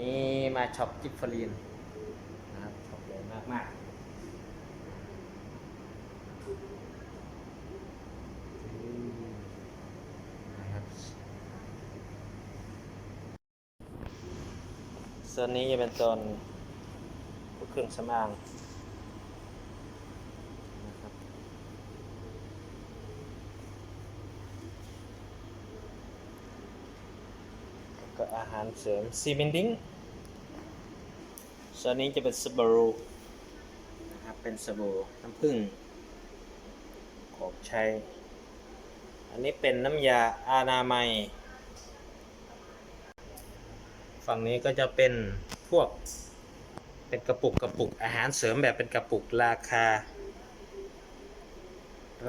นี้มาช็อปจิฟฟรีนนะครับช็อปใหญ่มากมากๆนะครับส่วนนี้จะเป็นโซนพวเครื่องสำอางนะครับ ก็อาหารเสริมซีเมนดิ้งส่วนนี้จะเป็นสบู่นะครับเป็นสบู่น้ำผึ้งของใช้ อันนี้เป็นน้ำยาอานามัย ฝั่งนี้ก็จะเป็นพวกเป็นกระปุกกระปุกอาหารเสริมแบบเป็นกระปุกราคา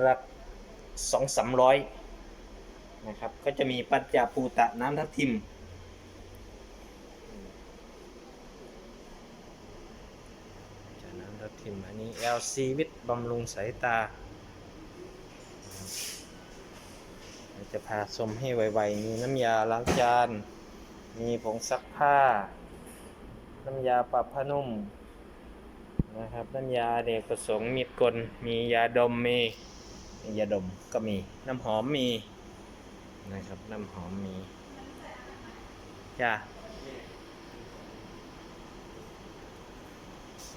รักสองสามร้อยนะครับ ก็จะมีปัจจาปูตะน้ำทับทิม จาก น้ำทับทิมอันนี้ LC วิตบำรุงสายตา จะพาชมให้ไวๆ มีน้ำยาล้างจาน มีผงซักผ้า น้ำยาปรับผ้านุ่มนะครับ น้ำยาเด็กประสงค์มีดกล มียาดมมีมียาดมก็มี น้ำหอมมีนะครับ น้ำหอมมีจ้า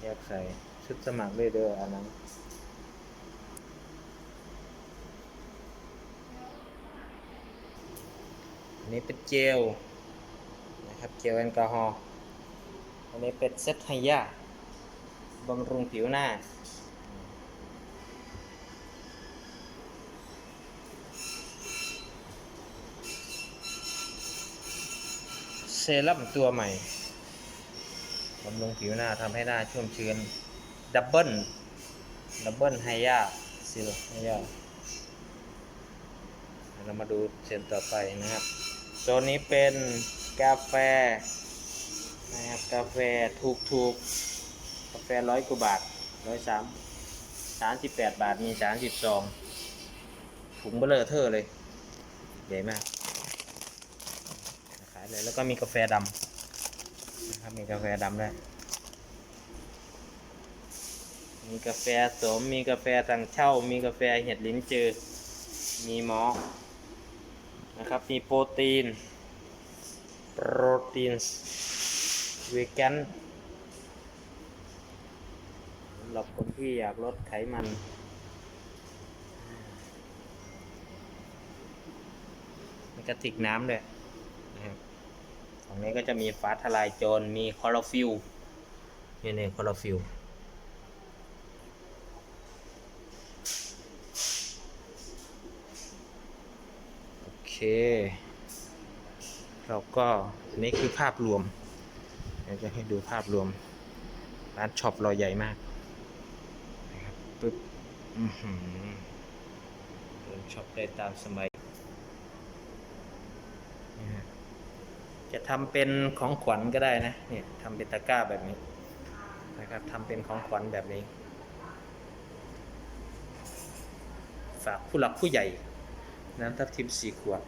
แยกใส่ ชุดสมัครเลยเด้ออันนั้นอันนี้เป็นเจลนะครับเจลแอลกอฮอล์อันนี้เป็นเซตไฮยาบำรุงผิวหน้าเซรั่มตัวใหม่บำรุงผิวหน้าทำให้หน้าชุ่มชื้น ดับเบิลดับเบิลไฮยาซิลไฮยาเรามาดูเส้นต่อไปนะครับโซนนี้เป็นกาแฟนะครับกาแฟถูกถูกๆกาแฟร้อยกว่าบาทร้อยสามสามสิบแปดบาทมีสามสิบซองถุงเบลอเทอร์เลย ใหญ่มากขายเลยแล้วก็มีกาแฟดำนะครับมีกาแฟดำด้วย มีกาแฟสม มีกาแฟต่งเช่า มีกาแฟเห็ดลิ้นจือ มีมอสนะครับ มีโปรตีน โปรตีนเวกันสำหรับคนที่อยากลดไขมันมีกระติกน้ำด้วยนะครับฝั่งนี้ก็จะมีฟ้าทลายโจร มีคอร์ฟิลนี่นี่คอร์ฟิล เราก็อันนี้คือภาพรวมเดี๋ยวจะให้ดูภาพรวม ร้านช็อปเราใหญ่มากนะครับปึ๊บอือหือเดินช็อปได้ตามสมัย จะทำเป็นของขวัญก็ได้นะเนี่ยทำเป็นตะกร้าแบบนี้นะครับทำเป็นของขวัญแบบนี้ ฝากผู้หลักผู้ใหญ่ น้ำทับทิมสี่ขวด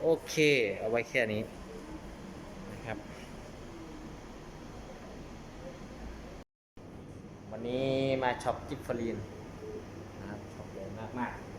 โอเค เอาไว้แค่นี้นะครับ วันนี้มาช็อปจิฟฟรีนนะครับช็อปเลยมากมากๆ